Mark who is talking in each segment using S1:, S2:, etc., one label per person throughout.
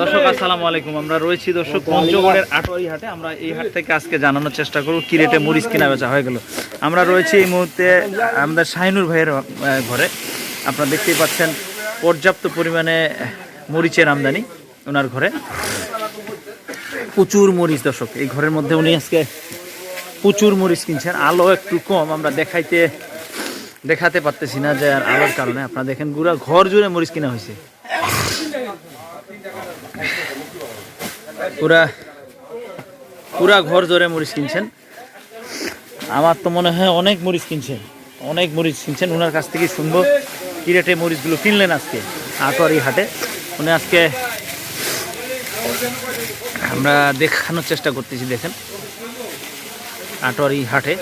S1: দর্শক আলাইকুম। আমরা রয়েছি, দর্শক, পঞ্চগড়ের আটোয়ারি হাটে। আমরা এই হাট থেকে আজকে জানানোর চেষ্টা মরিচ বেচা হয়ে গেল। আমরা রয়েছি এই মুহূর্তে, আমাদের শাহিনুর ভাইয়ের ঘরে। আপনারা দেখতেই পাচ্ছেন, পর্যাপ্ত পরিমাণে মরিচের আমদানি ওনার ঘরে। প্রচুর মরিচ, দর্শক। এই ঘরের মধ্যে উনি আজকে প্রচুর মরিচ কিনছেন। আলো একটু কম, আমরা দেখাইতে, দেখাতে পারতেছি না যে আর আলোর কারণে। আপনারা দেখেন, গুড়া ঘর জুড়ে মরিচ কিনা হয়েছে। পুরা পুরা ঘর জোরে মরিচ কিনছেন। আমার তো মনে হয় অনেক মরিচ কিনছেন। অনেক মরিচ কিনছেন ওনার কাছ থেকে শুনব কি রেটে মরিচগুলো কিনলেন আজকে আটোয়ারি হাটে। উনি আজকে আমরা দেখানোর চেষ্টা করতেছি, দেখেন। আটোয়ারি হাটে।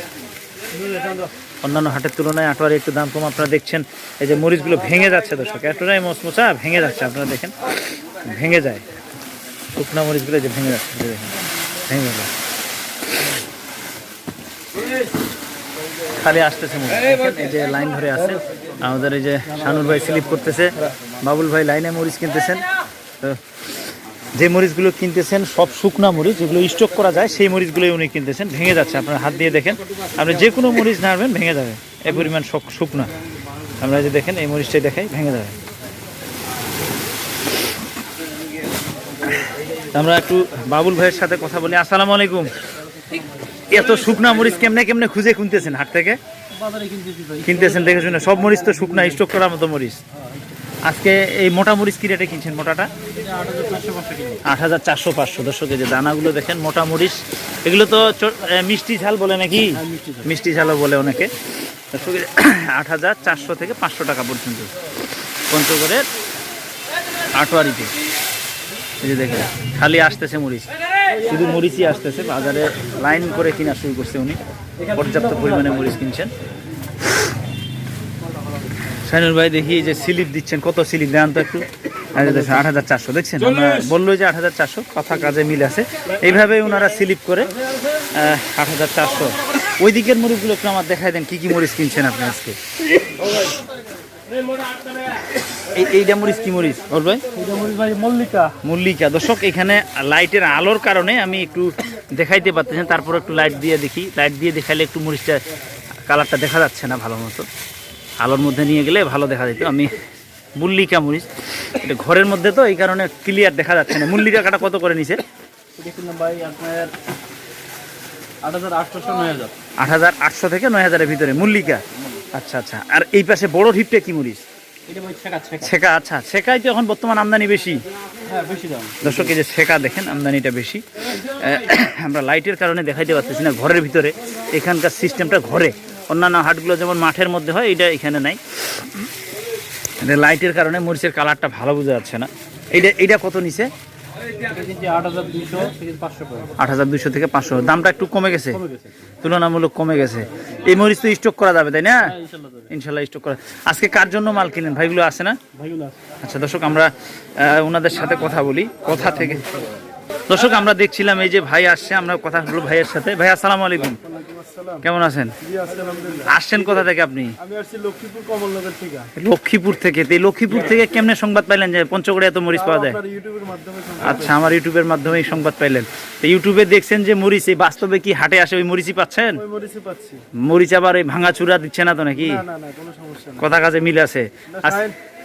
S1: অন্যান্য হাটের তুলনায় আটোয়ারি একটু দাম কম। আপনারা দেখছেন, এই যে মরিচগুলো ভেঙে যাচ্ছে দর্শক। এতটাই মচমচা, ভেঙে যাচ্ছে, আপনারা দেখেন। ভেঙে যায়। শুকনা মরিচগুলো যে ভেঙে যাচ্ছে ভেঙে গেল। খালি আসতেছে এই যে লাইন ধরে আছে আমাদের এই যে শানুর ভাই স্লিপ করতেছে বাবুল ভাই লাইনে মরিচ কিনতেছেন। তো যে মরিচগুলো কিনতেছেন সব শুকনা মরিচ যেগুলো স্টক করা যায় সেই মরিচগুলোই উনি কিনতেছেন। ভেঙে যাচ্ছে আপনার হাত দিয়ে দেখেন। আপনি যে কোনো মরিচ নাড়বেন ভেঙে যাবে। এ পরিমাণ শক- শুকনা। আমরা যে দেখেন এই মরিচটাই দেখাই ভেঙে যাবে। আমরা একটু বাবুল ভাইয়ের সাথে কথা বলি। আসসালামু আলাইকুম। এত শুকনা মরিচ কেমনে কেমনে খুঁজে কিনতেছেন হাট থেকে? কিনতেছেন দেখে শুনে। সব মরিচ তো শুকনা স্টক করার মতো মরিচ। আজকে এই মোটা মরিচ কি রেটে কিনছেন মোটাটা? আট হাজার চারশো পাঁচশো। দর্শক যে দানাগুলো দেখেন মোটা মরিচ। এগুলো তো মিষ্টি ঝাল বলে নাকি? মিষ্টি ঝালও বলে অনেকে। দর্শক আট হাজার চারশো থেকে পাঁচশো টাকা পর্যন্ত। পঞ্চগড়ের আটোয়ারিতে। এই যে দেখেন, খালি আসতেছে মরিচ। শুধু মরিচই আসতেছে, বাজারে লাইন করে কিনা শুরু করছে উনি। পর্যাপ্ত পরিমাণে মরিচ কিনছেন। সাইনুর ভাই, দেখি যে স্লিপ দিচ্ছেন, কত স্লিপ? দেন তো একটু। আট হাজার চারশো, দেখছেন? বলল যে আট হাজার চারশো, কথা কাজে মিল আছে। এইভাবে ওনারা স্লিপ করে আট হাজার চারশো। ওই দিকের মরিচগুলো একটু আমার দেখাই দেন, কি কি মরিচ কিনছেন আপনি আজকে? এইটা মরিচ কি মরিচ? ওর ভাই?
S2: মল্লিকা।
S1: মল্লিকা। দর্শক এখানে লাইটের আলোর কারণে আমি একটু দেখাইতে পারতেছি না, তারপর একটু লাইট দিয়ে দেখি। লাইট দিয়ে দেখাইলে একটু মরিচটা কালারটা দেখা যাচ্ছে না ভালো মতো। আলোর মধ্যে নিয়ে গেলে ভালো দেখা যেত আমি মুল্লিকা মরিচ। এটা ঘরের মধ্যে তো এই কারণে ক্লিয়ার দেখা যাচ্ছে না। মুল্লিকা কাটা কত করে নিছে?
S2: ভাই আপনার আট হাজার আটশোশো নয় হাজার।
S1: আট হাজার আটশো থেকে নয় হাজারের ভিতরে। মুল্লিকা? আচ্ছা আচ্ছা। আর এই পাশে বড় ঢিপটা কি মরিচ?
S2: এটা ছেঁকা ছেঁকা।
S1: ছেকা আচ্ছা। ছেকাই তো এখন বর্তমান আমদানি বেশি।
S2: হ্যাঁ
S1: দর্শক এই যে শেখা দেখেন আমদানিটা বেশি। আমরা লাইটের কারণে দেখাইতে পারতেছি না ঘরের ভিতরে। এখানকার সিস্টেমটা ঘরে। অন্যান্য হাটগুলো যেমন মাঠের মধ্যে হয় এটা এখানে নাই। লাইটের কারণে মরিচের কালারটা ভালো বোঝা যাচ্ছে না। এইটা এইটা কত
S2: এটা কিন্তু আট হাজার দুইশো থেকে পাঁচশো।
S1: দামটা একটু কমে গেছে। তুলনামূলক কমে গেছে। এই মরিচ তো স্টক করা যাবে তাই না?
S2: হ্যাঁ ইনশাল্লাহ
S1: স্টক করা। আজকে কার জন্য মাল কিনেন? ভাইগুলো আছে না? আচ্ছা দর্শক আমরা ওনাদের সাথে কথা বলি। কথা থেকে দর্শক আমরা দেখছিলাম এই যে ভাই আসছে আমরা কথা বলব ভাইয়ের সাথে। ভাই আসসালাম আলাইকুম। কেমন আছেন? আসছেন কোথা থেকে আপনি?
S2: লক্ষ্মীপুর থেকে।
S1: লক্ষ্মীপুর থেকে। তো লক্ষ্মীপুর থেকে কেমনে সংবাদ পাইলেন যে পঞ্চগড়ে এত মরিচ পাওয়া যায়?
S2: মাধ্যমে
S1: আচ্ছা আমার ইউটিউবের মাধ্যমেই সংবাদ পাইলেন। তো ইউটিউবে দেখছেন যে মরিচ এই বাস্তবে কি হাটে আসে ওই মরিচই পাচ্ছেন? মরিচ আবার ওই ভাঙা চূড়া দিচ্ছে না তো নাকি? কথা কাজে মিল আছে।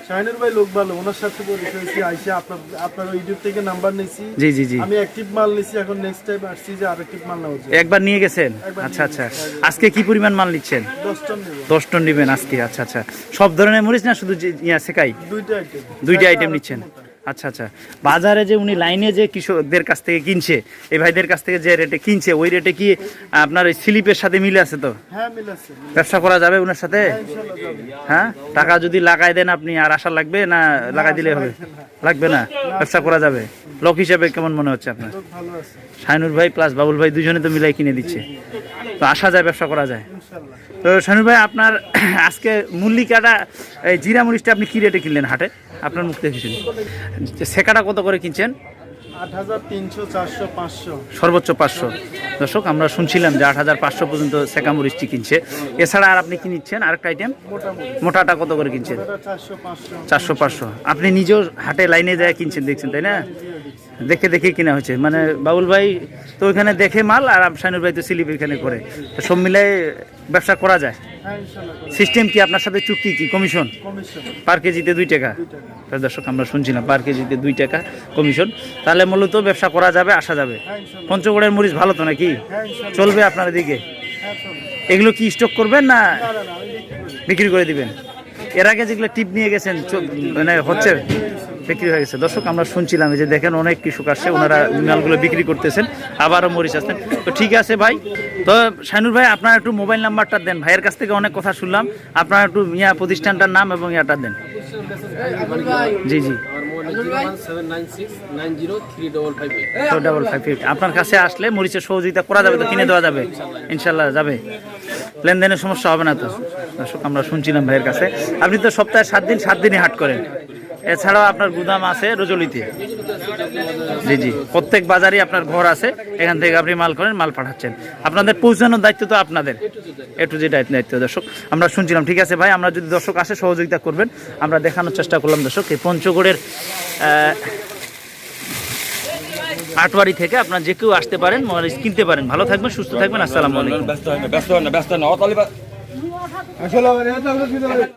S2: শাহিনুর ভাই লোক ভালো ওনার সাথে পরিচয় হয়েছি আইসা আপনার আপনার ইউটিউব থেকে নাম্বার নিয়েছি।
S1: জি জি জি।
S2: আমি অ্যাক্টিভ মাল নিয়েছি এখন নেক্সট টাইম আসছি যে আর অ্যাক্টিভ মাল নেওয়া যায়
S1: একবার নিয়ে গেছেন? আচ্ছা আচ্ছা। আজকে কি পরিমাণ মাল নিচ্ছেন?
S2: দশ টন নেব।
S1: দশ টন নেবেন আজকে আচ্ছা আচ্ছা। সব ধরনের মরিচ না শুধু ইয়া সেকাই?
S2: দুইটা আইটেম
S1: দুইটা আইটেম নিচ্ছেন। আচ্ছা আচ্ছা। বাজারে যে উনি লাইনে যে কৃষকদের কাছ থেকে কিনছে এই ভাইদের কাছ থেকে যে রেটে কিনছে ওই রেটে কি আপনার ওই স্লিপের সাথে মিলে আছে তো?
S2: হ্যাঁ
S1: ব্যবসা করা যাবে ওনার সাথে? হ্যাঁ টাকা যদি লাগাই দেন আপনি আর আশা লাগবে না লাগাই দিলে হবে? লাগবে না? ব্যবসা করা যাবে? লোক হিসেবে কেমন মনে হচ্ছে আপনার? শাইনুর ভাই প্লাস বাবুল ভাই দুজনে তো মিলাই কিনে দিচ্ছে। তো আসা যায় ব্যবসা করা যায়। তো শানুর ভাই আপনার আজকে মল্লিকাটা এই জিরা মরিচটা আপনি কি রেটে কিনলেন হাটে? আপনার মুখ দেখেছেন সেকাটা কত করে কিনছেন? সর্বোচ্চ পাঁচশো। দর্শক আমরা শুনছিলাম যে আট হাজার পাঁচশো পর্যন্ত সেকা মরিচটি কিনছে। এছাড়া আর আপনি কি নিচ্ছেন? আরেকটা আইটেম মোটাটা কত করে কিনছেন?
S2: চারশো পাঁচশো।
S1: চারশো পাঁচশো। আপনি নিজেও হাটে লাইনে যায় কিনছেন দেখছেন তাই না? দেখে দেখে কিনা হচ্ছে মানে বাবুল ভাই তো ওইখানে দেখে মাল আর শানুর ভাই তো স্লিপ এখানে করে। তো সব মিলাই ব্যবসা করা যায়। সিস্টেম কি আপনার সাথে চুক্তি কি? কমিশন? পার কেজিতে দুই টাকা। দর্শক আমরা শুনছিলাম পার কেজিতে দুই টাকা কমিশন। তাহলে মূলত ব্যবসা করা যাবে আসা যাবে।
S2: হ্যাঁ
S1: পঞ্চগড়ের মরিচ ভালো তো নাকি?
S2: হ্যাঁ
S1: চলবে আপনার দিকে
S2: হ্যাঁ
S1: এগুলো কি স্টক করবেন না
S2: বিক্রি করে
S1: দিবেন? এর আগে যেগুলো টিপ নিয়ে গেছেন মানে হচ্ছে বিক্রি হয়ে গেছে। দর্শক, আমরা শুনছিলাম যে দেখেন অনেক কৃষক আসছে, ওনারা মালগুলো বিক্রি করতেছেন, আবারও মরিচ আসছেন। তো ঠিক আছে ভাই, তো শাইনুর ভাই, আপনার একটু মোবাইল নাম্বারটা দেন। ভাইয়ের কাছ থেকে অনেক কথা শুনলাম। আপনার একটু ইয়া প্রতিষ্ঠানটার নাম এবং ইয়াটা দেন। জি জি।
S3: ডবল
S1: ডাবল ফাইভ আপনার কাছে আসলে মরিচের সহযোগিতা করা যাবে তো, কিনে দেওয়া যাবে। ইনশাল্লাহ, যাবে। লেনদেনের সমস্যা হবে না তো। দর্শক, আমরা শুনছিলাম ভাইয়ের কাছে। আপনি তো সপ্তাহে সাত দিন, সাত দিনই হাট করেন। এছাড়াও আপনার গুদাম আছে রজলিতে জি জি। প্রত্যেক বাজারে আপনার ঘর আছে। এখান থেকে আপনি মাল করেন, মাল পাঠাচ্ছেন। আপনাদের পৌঁছানোর দায়িত্ব তো আপনাদের। একটু যে দায়িত্ব। দর্শক, আমরা শুনছিলাম, ঠিক আছে ভাই? আমরা যদি দর্শক আসে, সহযোগিতা করবেন। আমরা দেখানোর চেষ্টা করলাম, দর্শক। এই পঞ্চগড়ের আটবাড়ি থেকে আপনার যে কেউ আসতে পারেন মোবাইল কিনতে পারেন। ভালো থাকবেন, সুস্থ থাকবেন। আসসালামু
S4: ব্যস্ত হয় না, ব্যস্ত হয় না, ব্যস্ত হয় না।